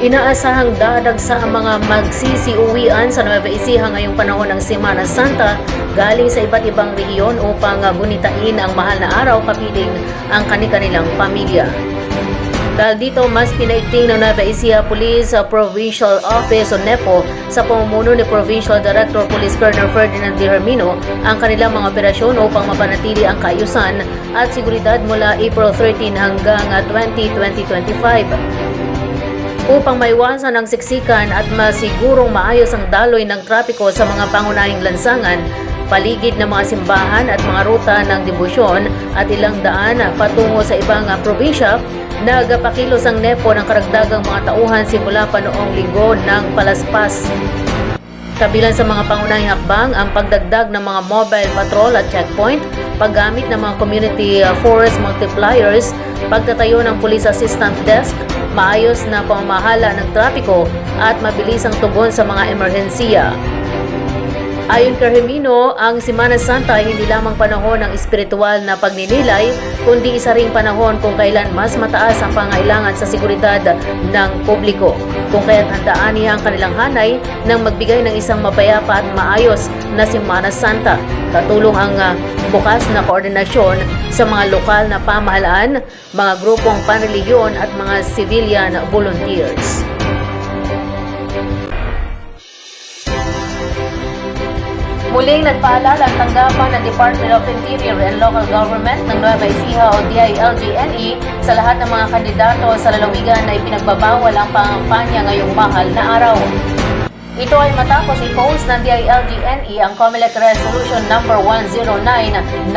Inaasahang dadagsa ang mga magsisiuwian sa Nueva Ecija ngayong panahon ng Semana Santa galing sa iba't ibang rehiyon upang ah, gunitain ang mahal na araw kapiling ang kani-kanilang pamilya. Dahil dito, mas pinaigting ng Nueva Ecija Police uh, Provincial Office o NEPO sa pamumuno ni Provincial Director Police Colonel Ferdinand D. Hermino ang kanilang mga operasyon upang mapanatili ang kaayusan at seguridad mula April 13 hanggang uh, 20, 2025 upang maiwasan ang siksikan at masigurong maayos ang daloy ng trapiko sa mga pangunahing lansangan, paligid ng mga simbahan at mga ruta ng debosyon at ilang daan patungo sa ibang ah, probinsya, nagapakilos ang NEPO ng karagdagang mga tauhan simula pa noong linggo ng palaspas. Kabilang sa mga pangunahing hakbang ang pagdagdag ng mga mobile patrol at checkpoint, paggamit ng mga community uh, force multipliers, pagtatayo ng police assistant desk, maayos na pamamahala ng trapiko at mabilisang tugon sa mga emerhensiya. Ayon kay Hermino, ang Semana Santa ay hindi lamang panahon ng espiritual na pagninilay, kundi isa ring panahon kung kailan mas mataas ang pangailangan sa seguridad ng publiko. Kung kaya't handaan niya ang kanilang hanay nang magbigay ng isang mapayapa at maayos na Semana Santa. Katulong ang ah, bukas na koordinasyon sa mga lokal na pamahalaan, mga grupong panrelihiyon at mga civilian volunteers. Muling nagpaalala ang tanggapan ng Department of Interior and Local Government ng Nueva Ecija o DILGNE sa lahat ng mga kandidato sa lalawigan na ipinagbabawal ang pangampanya ngayong mahal na araw. Ito ay matapos i-post ng DILGNE ang COMELEC Resolution number 10999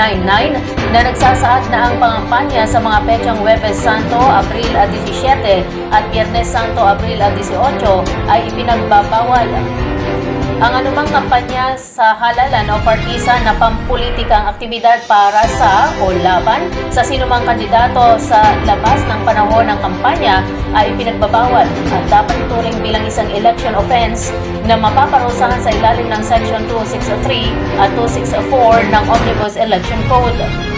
na nagsasaad na ang pangampanya sa mga petsang Huwebes Santo, Abril 17 at Biyernes Santo, Abril 18 ay ipinagbabawal. Ang anumang kampanya sa halalan o partisan na pampulitikang aktibidad para sa o laban sa sinumang kandidato sa labas ng panahon ng kampanya ay pinagbabawal at dapat ituring bilang isang election offense na mapaparusahan sa ilalim ng Section 263 at 264 ng Omnibus Election Code.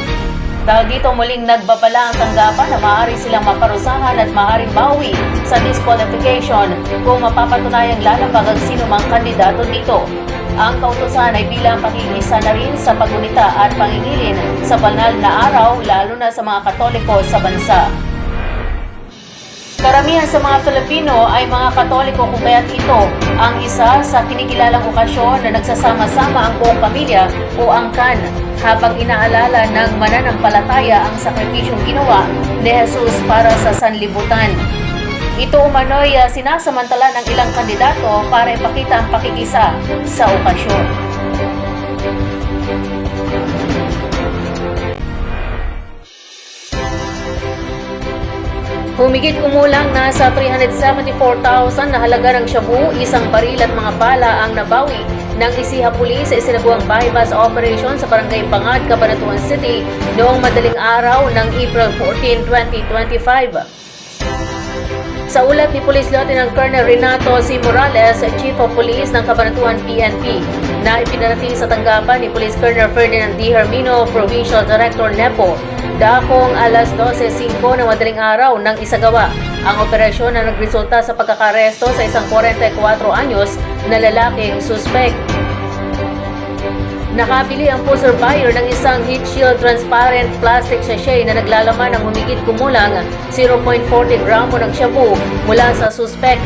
Dahil dito muling nagbabala ang tanggapan na maaari silang maparusahan at maaaring bawi sa disqualification kung mapapatunayang lalabag ang sino mang kandidato dito. Ang kautosan ay bilang pakikisa na rin sa pagunita at pangingilin sa banal na araw lalo na sa mga katoliko sa bansa. Karamihan sa mga Filipino ay mga Katoliko kung kaya't ito ang isa sa kinikilalang okasyon na nagsasama-sama ang buong pamilya o angkan habang inaalala ng mananampalataya ang sakripisyong ginawa ni Jesus para sa sanlibutan. Ito umano'y ah, sinasamantala ng ilang kandidato para ipakita ang pakikisa sa okasyon. Humigit kumulang nasa 374,000 na halaga ng shabu, isang baril at mga bala ang nabawi ng Isiha Police sa isinagawang bypass operation sa Barangay Bangad, Cabanatuan City noong madaling araw ng April 14, 2025. Sa ulat ni Police Lieutenant Colonel Renato C. Morales, Chief of Police ng Cabanatuan PNP, na ipinarating sa tanggapan ni Police Colonel Ferdinand D. Hermino, Provincial Director NEPO, dakong alas 12.05 ng madaling araw ng isagawa ang operasyon na nagresulta sa pagkakaresto sa isang 44 anyos na lalaking suspect. Nakabili ang poster buyer ng isang heat shield transparent plastic sachet na naglalaman ng humigit kumulang 0.40 gramo ng shabu mula sa suspect.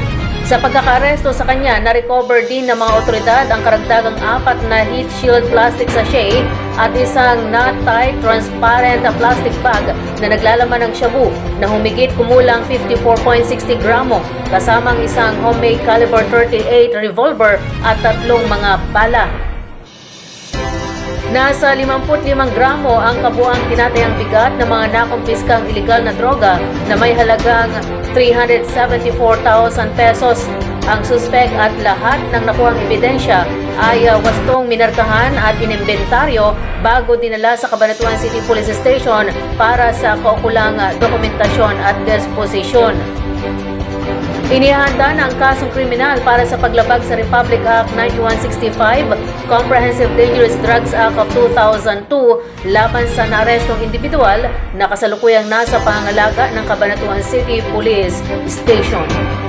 Sa pagkakaresto sa kanya, na-recover din ng mga otoridad ang karagdagang apat na heat shield plastic sachet at isang not-tight transparent plastic bag na naglalaman ng shabu na humigit kumulang 54.60 gramo kasama ang isang homemade caliber 38 revolver at tatlong mga bala. Nasa 55 gramo ang kabuang tinatayang bigat ng mga nakumpiskang ilegal na droga na may halagang 374,000 pesos. Ang suspek at lahat ng nakuhang ebidensya ay uh, wastong minarkahan at inimbentaryo bago dinala sa Cabanatuan City Police Station para sa kaukulang uh, dokumentasyon at disposisyon. Inihanda na ang kasong kriminal para sa paglabag sa Republic Act 9165, Comprehensive Dangerous Drugs Act of 2002 laban sa naarestong individual na kasalukuyang nasa pangangalaga ng Cabanatuan City Police Station.